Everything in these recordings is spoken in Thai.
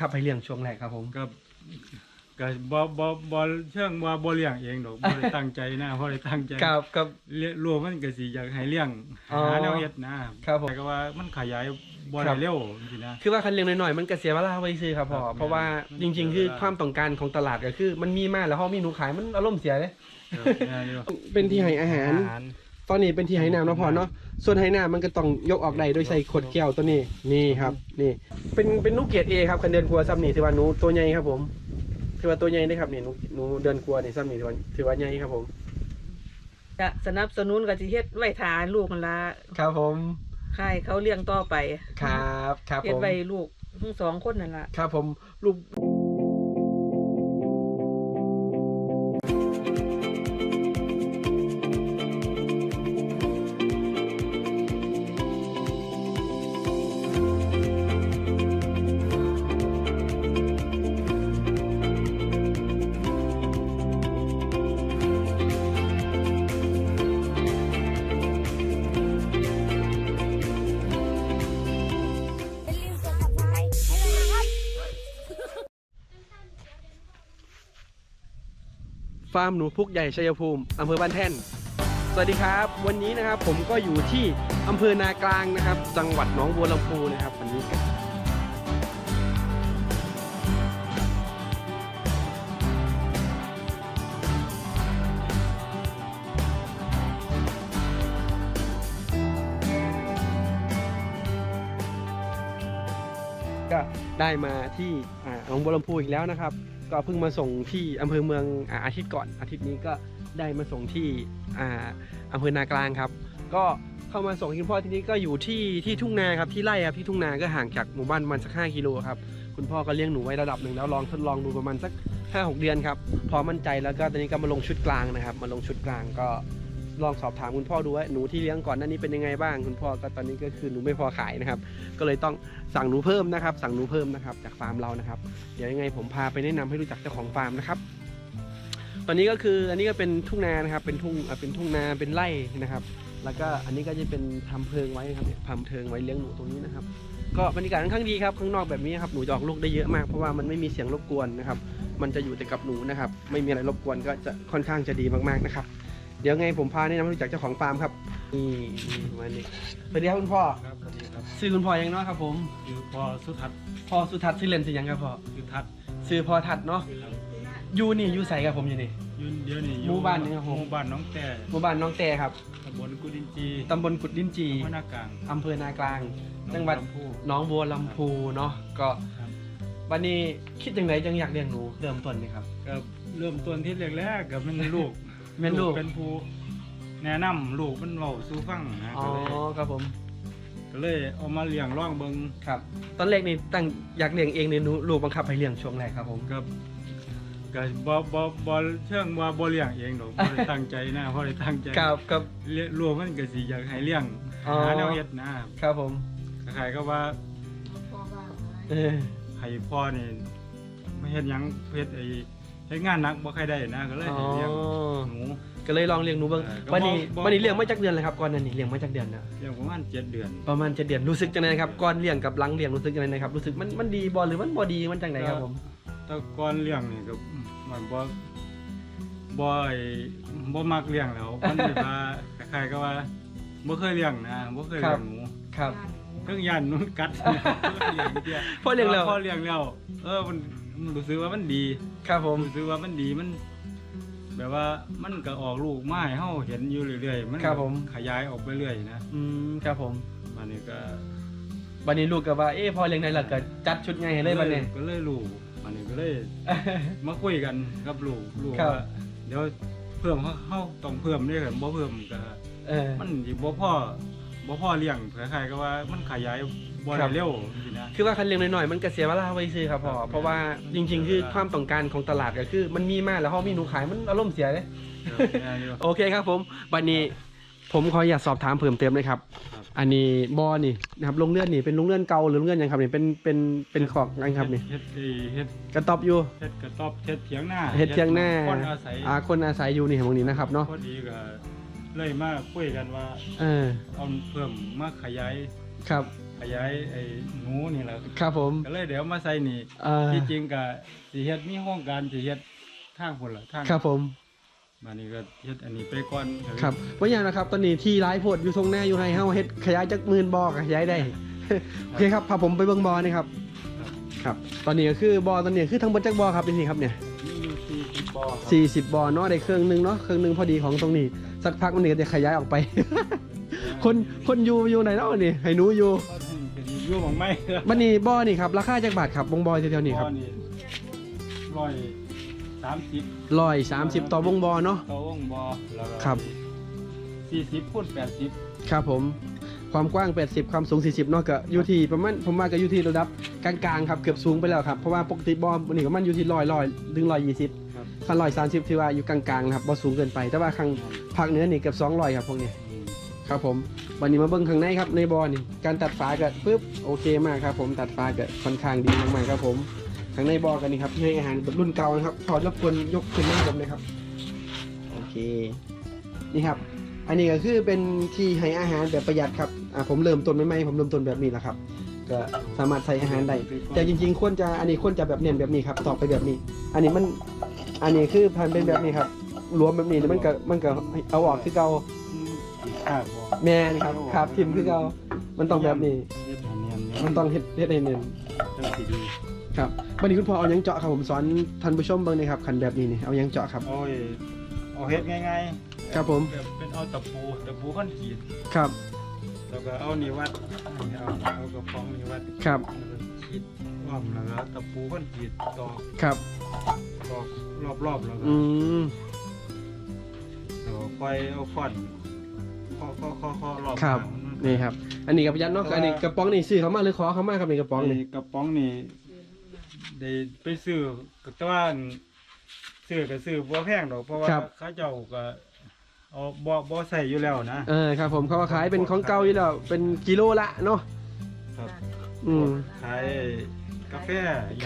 ครับให้เลี้ยงช่วงแรกครับผม ก็ก็บ่บ่บ่เชิงว่าบ่เลี้ยงเองดอกบ่ได้ตั้งใจนะบ่ได้ตั้งใจกับกับเลี้ยงรู้มันก็สิอยากให้เลี้ยงอ๋อหาแนวเฮ็ดนะครับผม แต่ก็ว่ามันขยายบ่ครัได้บเร็วจังซี่นะ คือว่าคันเลี้ยงหน่อยๆมันก็เสียเวลาไว้ซื้อครับพ่อครับเพราะว่ามันจริง ๆ คือความต้องการของตลาดก็คือ มันมีมากแล้วพอมีหนูขายมันอารมณ์เสียเลยครับแม่นอยู่เป็นที่ให้อาหาร ตอนนี้เป็นที่ไหน้ำเนาะพอเนาะ ส่วนไหน้ำมันก็ต้องยกออกได้โดยใส่ขวดแก้วตัวนี้นี่ครับ นี่ เป็นเป็นนุกเกรดเอครับคันเดือนครัวซ้ำนี่ถือว่าหนูตัวใหญ่ครับ ผมถือว่าตัวใหญ่ได้ครับนี่หนูหนูเดือนครัวนี่ซ้ำนี่ถือว่าถือว่าใหญ่ครับผมจะสนับสนุนก็สิเฮ็ดไว้ทานลูกมันละครับผมค่ายเขาเลี้ยงต่อไป ครับ ครับเฮ็ผดมไว้ลูกทั้งสองคนนั่นล่ะครับผมลูการ์มหนูพุกใหญ่ชัยภูมิอำเภอบ้านแท่น สวัสดีครับ วันนี้นะครับผมก็อยู่ที่อำเภอนากลางนะครับ จังหวัดหนองบัวลำพูนะครับวันนี้ก็ก็ได้มาที่หนองบัวลำพูอีกแล้วนะครับ ก็เพิ่งมาส่งที่อำเภอเมืองอาทิตย์ก่อน อาทิตย์นี้ก็ได้มาส่งที่อำเภอนากลางครับ ก็เข้ามาส่งคุณพ่อที่นี้ก็อยู่ที่ที่ทุ่งนาครับที่ไร่ครับที่ทุ่งนาก็ห่างจากหมู่บ้านประมันสัก5กิโลครับคุณพ่อก็เลี้ยงหนูไว้ระดับหนึ่งแล้วลองทดลองดูประมาณสัก5 6 เดือนครับพอมั่นใจแล้วก็ตอนนี้ก็มาลงชุดกลางนะครับ มาลงชุดกลางก็ ลองสอบถามคุณพ่อดูว่าหนูที่เลี้ยงก่อนหน้านี้เป็นยังไงบ้างคุณพ่อก็ตอนนี้ก็คือหนูไม่พอขายนะครับ ก็เลยต้องสั่งหนูเพิ่มนะครับ สั่งหนูเพิ่มนะครับ จากฟาร์มเรานะครับ เดี๋ยวยังไงผมพาไปแนะนำให้รู้จักเจ้าของฟาร์มนะครับ ตอนนี้ก็คืออันนี้ก็เป็นทุ่งนานะครับ เป็นทุ่งเป็นทุ่งนาเป็นไร่นะครับ แล้วก็อันนี้ก็จะเป็นทำเพิงไว้ครับทำเพิงไว้เลี้ยงหนูตรงนี้นะครับ ก็บรรยากาศค่อนข้างดีครับข้างนอกแบบนี้ครับหนูจะออกลูกได้เยอะมากเพราะว่ามันไม่มีเสียงรบกวนนะครับมันจะอยู่แต่กับหนูนะครับ ไม่มีอะไรรบกวนก็จะค่อนข้างจะดีมากๆนะครับ เดี๋ยวไงผมพาแนะนำให้รู้จักเจ้าของฟาร์มครับนี่นี่มานี่สวัสดีครับคุณพ่อครับสวัสดีครับชื่อคุณพ่อยังเนาะครับผมคือพอสุทัศน์พ่อสุทัศน์ชื่อเล่นชื่อหยังครับพ่อสุทัศน์ชื่อพ่อทัศน์เนาะครับอยูนี่อยูใส่กับผมอยู่นี่ อยืนเดี๋ยวนี้อยู่หมู่บ้านนี่ครับผม หมู่บ้านน้องแต่หมู่บ้านน้องแต่ครับตำบลกุดินจีตำบลกุดลิ้นจีอำเภอนากลางอำเภอนากลางจังหวัดน้อลำพูหน้องบัวลำพูเนาะก็ครับวันนี้คิดยังไงจังอยากเลี้ยงหนูเริ่มต้นนี่ครับก็เริ่มต้นที่แรกๆกับมันลูก แม่นลูก เป็นผู้แนะนำลูกมันเว้าสู่ฟังนะอ๋อก็เลยครับผม ก็เลยเอามาเลี้ยงร่องเบิงครับ ตอนแรกนี่ตั้งอยากเลี้ยงเองเนี่ยหนูลูกบังคับให้เลี้ยงช่วงแรกครับผม กับก็บ่บ่บ่เชิงว่าบ่เลี้ยงเองดอกบ่ได้ตั้งใจนะบ่ได้ตั้งใจครับครับ เลี้ยงลูกมันก็สิอยากให้เลี้ยงอ๋อ หาแนวเฮ็ดนะครับผม คล้ายๆก็ว่าเออให้พ่อนี่ไม่เฮ็ดหยังเฮ็ดไอ้ เฮ็ดงานหนักบ่ค่อยได้นะก็เลยอ๋อให้เลี้ยงหนู ก็เลยลองเลี้ยงหนูเบ้างเออก็วันนี้บ่บ่วันนี้เลี้ยงมาจากเดือนเลยครับก่อนหนั้นนี่เลี้ยงมาจากเดือนนะเลี้ยงประมาณ7เดือน ประมาณเจ็ดเดือนรู้สึกจังไงครับก่อนเลี้ยงกับหลังเลี้ยงรู้สึกจังไงนะครับรู้สึกมันมันดีบอหรือมันบอดีมันจังไหนครับผมแต่ก่อนเลี้ยงนี่ก็มันบ่บ่ไอ้บ่มักเลี้ยงแล้วมันสิว่าคล้ายๆก็ว่าบ่เคยเลี้ยงนะบ่เคยเลี้ยงหนูครับเพิ่งยันมันกัดอย่างเดียวพอเลี้ยงแล้ว พอเลี้ยงแล้ว เออมันมัน รู้สึกว่ามันดีครับผมรู้สึกว่ามันดีมัน แบบว่ามันก็ออกลูกไม้เฮาเห็นอยู่เรื่อยๆมันครับผม ขยายออกไปเรื่อยนะอืมครับผมมันนี่ก็วันนี้ลูกก็ว่าเอ๊ะพอเลี้ยงได้แล้วก็จัดชุดไงให้เลยวันนี้ ก็เลยลูกมันนี่ก็เลย มาคุยกันกับลูกลูกครับ ว่าเดี๋ยวเพิ่มเฮาเฮาต้องเพิ่มเด้อบ่เพิ่มก็ เออมันสิบ่พอบ่พอเลี้ยงคล้ายๆก็ว่ามันขยาย บ่ครัได้บเร็วสินะ คือว่าคันเลี้ยงหน่อยๆมันก็เสียเวลาไว้ซื้อครับพ่อเพราะว่าจริง ๆ คือความต้องการของตลาดก็คือ มันมีมากแล้วพอมีหนูขายมันอารมณ์เสียเลยแม่นอยู่โอเคครับผมวันนี้ผมขออยากสอบถามเพิ่มเติมเลยครับ ครับ อันนี้บอนี่นะครับโรงเลื่อนนี่เป็นโรงเลื่อนเก่าหรือโรงเลื่อนยังครับนี่เป็นเป็นเป็นของกันครับนี่เฮ็ดเฮ็ดเฮ็ดกระต๊อบอยู่เฮ็ดกระต๊อบเฮ็ดเถียงหน้าเฮ็ดเทียงหน้าคนอาศัยอาคนอาศัยอยู่นี่ของนี้นะครับเนาะพอดีก็เลยมาคุยกันว่า เออเอาเพิ่มมาขยายครับ ขขยายไอ้หนูนี่แหละครับผม ก็เลยเดี๋ยวมาใส่นี่เอ่อที่จริงก็สิเฮ็ดมีโครงการสิเฮ็ดทางพุ่นล่ะทางครับผม มานี่ก็เฮ็ดอันนี้ไปก่อนก็เลยครับว่าอย่างนะครับ ตอนนี้ที่ร้ายโพดอยู่ทรงหน้าอยู่ให้เฮาเฮ็ดขยายจากหมื่นบ่อก็ขยายได้ โอเคครับพาผมไปเบิ่งบ่อนี่ครับครับ ตอนนี้ก็คือบ่อตอนนี้คือทั้งหมดจักบ่อครับนี่ครับเนี่ยมีอยู่ที่ที่บ่อครับสี่สิบบ่อเนาะได้เครื่องหนึงเนาะเครื่องหนึงพอดีของตรงนี้ สักพักมันนี่ก็จะขยายออกไป คนคนอยู่อยู่ไหนเนาะนี่ให้หนูอยู่ก็ถึงจะ อยู่หม่องไม่ครับบันนี้บ่อนี่ครับราคาจักบาทครับวงบ่อเท่าๆนี่ครับบ่อนี่ร้อยสามสิบร้อยสามสิบต่อวงบ่อเนาะต่อวงบ่อแล้วก็ครับสี่สิบคูณแปดสิบครับผมความกว้าง 80 ความสูง 40เนาะก็อยู่ที่ประมาณผมว่าก็อยู่ที่ระดับกลางๆครับเกือบสูงไปแล้วครับเพราะว่าปกติบอมวันนี้ก็มันอยู่ที่ร้อยร้อยถึงร้อยยี่สิบครับคันร้อยสามสิบที่ว่าอยู่กลางๆนะครับบ่สูงเกินไป แต่ว่าข้างภาคเหนือนี่เกือบสองร้อยครับพวกนี้อืม ครับผมวันนี้มาเบิ่งข้างในครับในบอนี่การตัดฝาเก็ปึ๊บโอเคมากครับ ผมตัดฝาเก็ค่อนข้างดีมากๆครับผมข้างในบอกันนี่ครับให้อาหารแบบรุ่นเก่านะครับถอดรบกวนยกขึ้นมาผมเลยครับโอเคนี่ครับ อันนี้ก็คือเป็นที่ให้อาหารแบบประหยัดครับอ่าผมเริ่มต้นใหม่ผมเริ่มต้นแบบนี้แหละครับ ก็สามารถใส่อาหารได้แต่จริง ๆ ควรจะอันนี้ควรจะแบบเนียนแบบนี้ครับต่อไปแบบนี้ อันนี้มันอันนี้คือพันเป็นแบบนี้ครับรวมแบบนี้มันก็มันก็เอาออกคือเก่า อืมอีกข้างบ่อแมนครับครับพิมพ์คือเก่ามันต้องแบบนี้ เฮ็ดให้เนียนๆมันต้องเฮ็ดเฮ็ดให้เนียนจังสิดีครับวันนี้คุณพ่อเอาหยังเจาะครับผมสอนท่านผู้ชมเบิ่งหนะครับคันแบบนี้นี่เอาหยังเจาะครับ โอ้ยเอาเฮ็ดง่ายๆครับผม แบบเป็นเอาตะปูตะปูค่อนกรีดครับแล้วก็เอานี่วัดเอาเอากระป๋องนี่วัดครับแล้วก็ขีดอ้อมแล้วก็ตะปูค่อนกรีดตอกครับ ตอกรอบๆแล้วก็อืม แล้วก็ค่อยเอาค้อนเคาะเคาะเคาะเคาะรอบครับ นี่ครับ อันนี้กับยันเนาะอันนี้กระป๋องนี่ซื้อเขามาหรือขอเขามาครับนี่กระป๋องนี่กระป๋องนี่ได้ไปซื้อก็แต่ว่าซื้อก็ซื้อบ่แพงดอกเพราะว่าเขาเจ้าก็เอาบ่บ่ใส่อยู่แล้วนะเออครับผมเขาขายเป็นของเก่าอยู่แล้วเป็นกิโลละเนาะครับอืมขายกาแฟ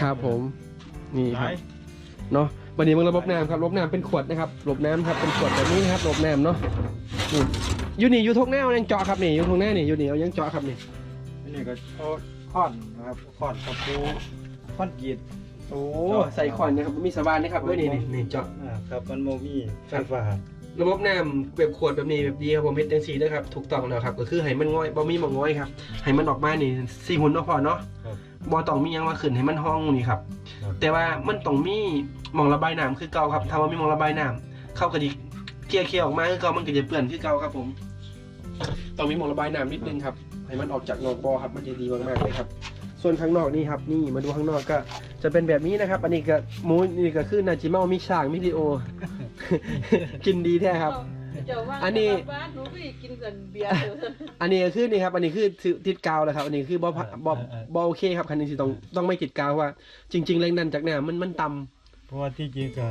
ครับผมนี่ครับเนาะวันนี้มันระบบน้ำครับระบบน้ำเป็นขวดนะครับระบบน้ำครับเป็นขวดแบบนี้นะครับระบบน้ำเนาะ อืมอยู่นี่อยู่ทงแนวยังเจาะครับนี่อยู่ทงแนวนี่อยู่นี่เอายังเจาะครับนี่อันนี้ก็เอาค้อนนะครับค้อนตะปูค้อนกรีดโอ้ใส่ขวดนะครับมีสว่านนะครับด้วยนี่นี่นี่เจาะ อ่าครับมันโมมีไฟฟ้าระบบน้ำแบบขวดแบบนี้แบบดีครับผมเฮ็ดจังซี่นะครับถูกต้องแล้วครับก็คือให้มันง่อยบ่มีหมองง่อยครับให้มันออกมานี่สี่หุ่นเนาะพอเนาะครับ บ่ต้องมีหยังว่าขึ้นให้มันห้องนี่ครับ ครับ แต่ว่ามันต้องมีหมองระบายน้ำคือเก่าครับถ้าว่ามีหมองระบายน้ำเข้าก็ดีเค ลียร์เคลียร์ออกมาคือเก่ามันก็จะเปื้อนคือเก่าครับผมต้องมีหมองระบายน้ำนิดนึงครับให้มันออกจากนอกบ่อครับมันจะดีมากๆเลยครับ ส่วนข้างนอกนี่ครับนี่มาดูข้างนอกก็จะเป็นแบบนี้นะครับ อันนี้ก็หมูนี่ก็คือนาจิเมามิช่างมิดิโอ กินดีแท้ครับ เจ้าว่าอันนี้บ้านหนูก็อีกกินกันเบียร์เถอะอันนี้ก็คือนี่ครับ อันนี้คือติดกาวแล้วครับ อันนี้คือบ่ผ่าบ่บ่โอเคครับคันนี้สิต้องต้องไม่ติดกาวเพราะว่า จริง ๆ แรงดันจากน้ำมันมันต่ำเพราะว่าที่จริงก็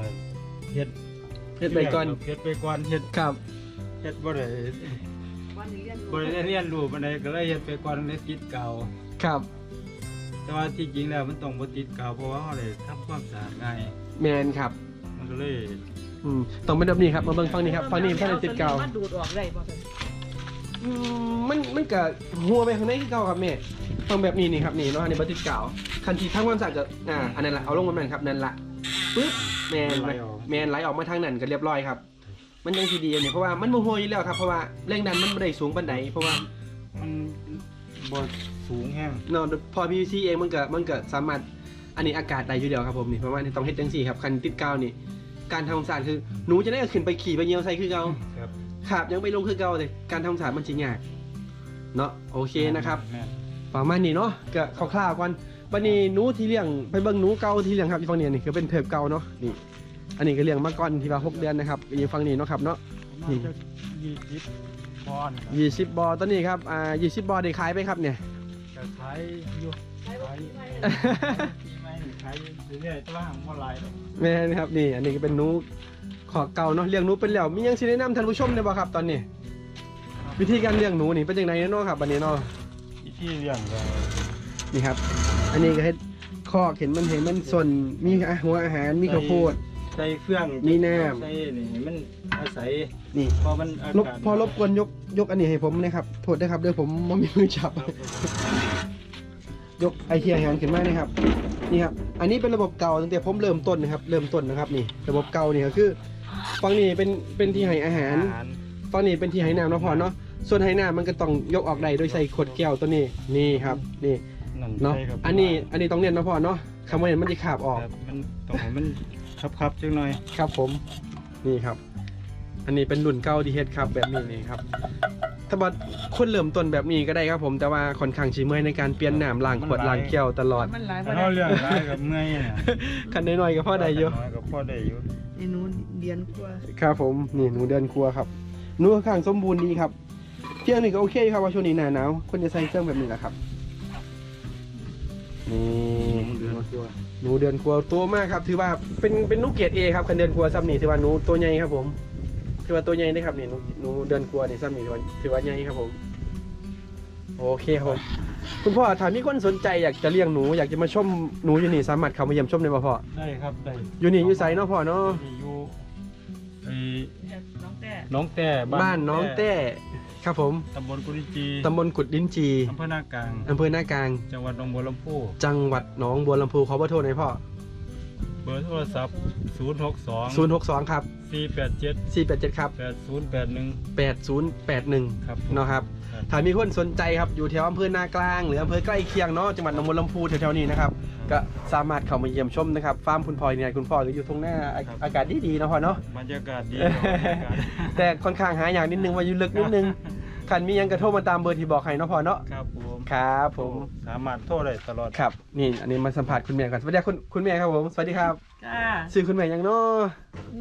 เฮ็ด เฮ็ดไปก่อน เฮ็ดไปก่อนเฮ็ดครับ เฮ็ดบ่ได้วันนี้เรียนบ่ได้เรียนรู้ปานใดก็เลยเฮ็ดไปก่อนเลยติดกาวครับ แต่ว่าที่จริงแล้วมันต้องบ่ติดกาวเพราะว่าเฮาได้ทำความสะอาดง่ายแมนครับ มันก็เลยอืมต้องเป็นแบบนี้ครับมาเบิ่งฟังนี้ครับฟังนี้ฟังนี้ติดกาวมันดูดออกได้บ่ซั่นอืมมันมันก็หัวไปข้างในคือเก่าครับแม่ต้องแบบนี้นี่ครับนี่เนาะอันนี้บ่ติดกาวคันที่ทำความสะอาดก็อ่าอันนั้นละเอาลงมาแม่นครับนั่นละปึ๊บ แมนไหลออก แมนไหลออกมาทางนั้นก็เรียบร้อยครับ มันยังทีดีอันนี้เพราะว่ามันโมโหอยู่แล้วครับเพราะว่าแรงดันมันไม่ได้สูงปานใดเพราะว่ามันบ่สูงแฮงเนาะพอ PVC เองมันก็มันก็สามารถอันนี้อากาศได้อยู่แล้วครับผมนี่เพราะว่านี่ต้องเฮ็ดจังซี่ครับคันติดกาวนี่การทำความสะอาดคือหนูจะได้เอาขึ้นไปขี่ไปเหยียวใส่คือเก่าครับครับยังไปลงคือเก่าแต่การทำความสะอาดมันสิยากเนาะโอเคนะครับ แม่นประมาณนี้เนาะก็คร่าวๆก่อน บัดนี้หนูที่เลี้ยงไปเบิ่งหนูเก่าที่เลี้ยงครับอีกฝั่งนี้นี่คือเป็นเถิบเก่าเนาะนี่ อันนี้ก็เลี้ยงมาก่อนที่ว่าหกเดือนนะครับอีกฝั่งนี้เนาะครับเนาะประมาณจะ20บอนครับยี่สิบบอตอนนี้ครับอ่ายี่สิบบอได้ขายไปครับเนี่ยก็ขายอยู่ใช้บ่มีไผปีใหม่นี่ขายเรื่อยๆแต่ว่าหังบ่หลายดอกแม่นครับนี่ อันนี้ก็เป็นหนูขอเก่าเนาะเลี้ยงหนูเป็นแล้วมีหยังสิแนะนำท่านผู้ชมได้บ่ครับตอนนี้ วิธีการเลี้ยงหนูนี่เป็นยังไงเนาะครับอันนี้เนาะวิธีเลี้ยงก็นี่ครับ อันนี้ก็เฮ็ดคอกเห็นมันเห็นมันส่วนมีอาหัวอาหารมีข้าวโพด ใส่เฟื่องมีน้ใส่นี่ให้มันอาศัยำนี่พอมันอาลบกาศพอรบกวนยกยกอันนี้ให้ผมนะครับโทษนะครับเดี๋ยวผมไม่มีมือจับครับผมยกไอเทียแฮนด์ขึ้นมานะครับนี่ครับอันนี้เป็นระบบเก่าตั้งแต่ผมเริ่มต้นนะครับ เริ่มต้นนะครับนี่ ระบบเก่านี่ก็คือฝั่งนี้เป็นเป็นที่ให้อาหาร อาหารฝั่งนี้เป็นที่ให้น้ำเนาะพอเนาะส่วนให้น้ำมันก็ต้องยกออกได้โดยใส่ขวดแก้วตัวนี้นี่ครับ นี่ นั่นเนาะ ใช่ครับอันนี้อันนี้ต้องเน้นเนาะพอเนาะคำว่าเน้นมันจะขาบออก ครับมันต้องให้มันคับๆจังหน่อยครับผม นี่ครับ อันนี้เป็นรุ่นเก่าที่เฮ็ดครับแบบนี้นี่ครับถ้าบอคนเริ่มต้นแบบนี้ก็ได้ครับผมแต่ว่าค่อนข้างชิเมื่อยในการเปลี่ยนน้ำล้างขวดล้างแก้วตลอดมันหลายถ้าบ่เราได้เลี้ยงหลายกับเมื่อยเนี่ยคันน้อยๆก็พอได้อยู่ น้อยก็พอได้อยู่นี่หนูเดียนกว่าครับผมนี่หนูเดินครัวครับหนูค่อนข้างสมบูรณ์ดีครับเที่ยงนี่ก็โอเคครับว่าช่วงนี้หนาหนาวคนจะใส่เครื่องแบบนี้แหละครับ นี่เดือนกว่าหนูเดินครัวตัวมากครับ ถือว่าเป็นเป็นนุกเกรดเอครับคันเดินครัวซ้ำนี่ถือว่าหนูตัวใหญ่ครับผมถือว่าตัวใหญ่นะครับนี่หนูหนูเดินครัวนี่ซ้ำนี่ถือว่าถือว่าใหญ่ครับผมโอเคครับผมคุณพ่อถามมีคนสนใจอยากจะเลี้ยงหนูอยากจะมาชมหนูอยู่นี่สามารถเข้ามาเยี่ยมชมได้ป่ะพ่อได้ครับได้อยู่นี่อยู่ไซเนาะพ่อเนาะอยู่ไอ้น้องแต่น้องแต่บ้านน้องแต้ ครับผมตำบลกุริจีตำบลกุดลิ้นจีอำเภอนากลาง อำเภอหน้ากลาง จังหวัดหนองบัวลำพู จังหวัดหนองบัวลำพูขอพระโทษหน่อยพ่อเบอร์โทรศัพท์ 062 062ครับ487 487ครับ8081 8081ครับเนาะครับครับถ้ามีคนสนใจครับอยู่แถวอำเภอหนากลาง หรืออำเภอใกล้เคียงเนาะจังหวัดหนองบัวลำพูแถวๆนี้นะครับ ก็สามารถเข้ามาเยี่ยมชมนะครับฟาร์มคุณพ่อเนี่ยคุณพ่อก็อยู่ตรงหน้าอาครับอากาศดีๆเนาะพ่อเนาะ บรรยากาศดีครับบรรยากาศแต่ค่อนข้างหาอย่างนิดนึงว่าอยู่ลึกนิดนึงคันมีหยังกระโทรมาตามเบอร์ที่บอกให้เนาะพ่อเนาะครับผมครับผมสามารถโทรได้ตลอดครับ นี่อันนี้มาสัมผัสคุณแม่ก่อนสวัสดีครับคุณคุณแม่ครับผมสวัสดีครับจ้าชื่อคุณแม่หยังเนาะ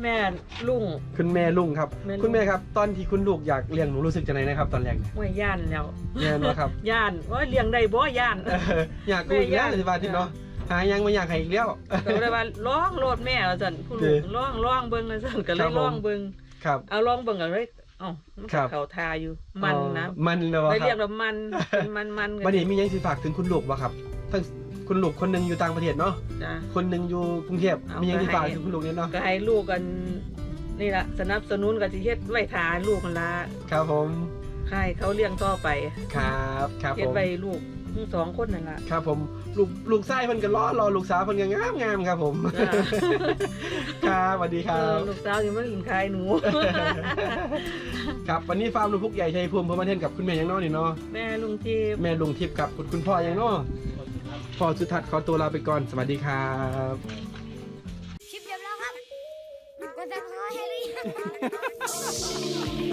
แม่ลุง คุณแม่ลุงครับ แม่ลุง คุณแม่ครับ ตอนที่คุณลูกอยากเลี้ยงหนูรู้สึกจะไหนนะครับ ตอนแรกเนี่ยว่าย่านแล้วแม่นบ่ครับย่านว่าเลี้ยงได้บ่ย่าน เอออยากกูอีกแล้วสิบาที่เนาะ หายังไม่อยากให้อีกแล้ว ก็เลยว่าร้องโลดแม่ว่าซั่นผู้ลูเด้กร้องร้องเบิ่งว่าซั่นก็เลครัยบผม ร้องเบิ่งครับ เอาร้องเบิ่งก็เลยเอ้ามันครัก็บ เข้าทาอยู่มันนะอ๋อมันเลยวะไปคเรียกรับว่ามันเป็นมันมันกัวันนี้มียังสิฝากถึงคุณลูกวะครับทั้งคุณลูกคนหนึ่งอยู่ต่างประเทศเนาะจ้าคนหนึ่งอยู่กรุงเทพเอามียังสิไปให้ฝากถึงคุณลูกเนี่ยเนาะก็ให้ลูกกันนี่ล่ะสนับสนุนก็สิเฮ็ดไว้ทาลูกกันละครับผมให้เขาเลี้ยงต่อไปครับครับเฮ็ผดมไว้ลูก ทั้งสองคนนั่นล่ะครับผมลูกลูกไส้เพิ่นก็ล้อรอลูกสาวเพิ่นก็งามงามครับผม จ้า ครับสวัสดีคเอรัอบ ลูกสาวยังไม่กินคายหนู ครับวันนี้ฟาร์มลูกพุกใหญ่ชัยภูมิเพิ่มมาเทนกับคุณแม่ยังเน้อนี่เนาะแม่ลุงทีพแม่ลุงทิพย์กับคุณคุณพ่อยังเนาะพ่อสุทัศน์ขอตัวลาไปก่อนสวัสดีครับ คลิปจบแล้วครับกดซับสไครต์ให้หรือยัง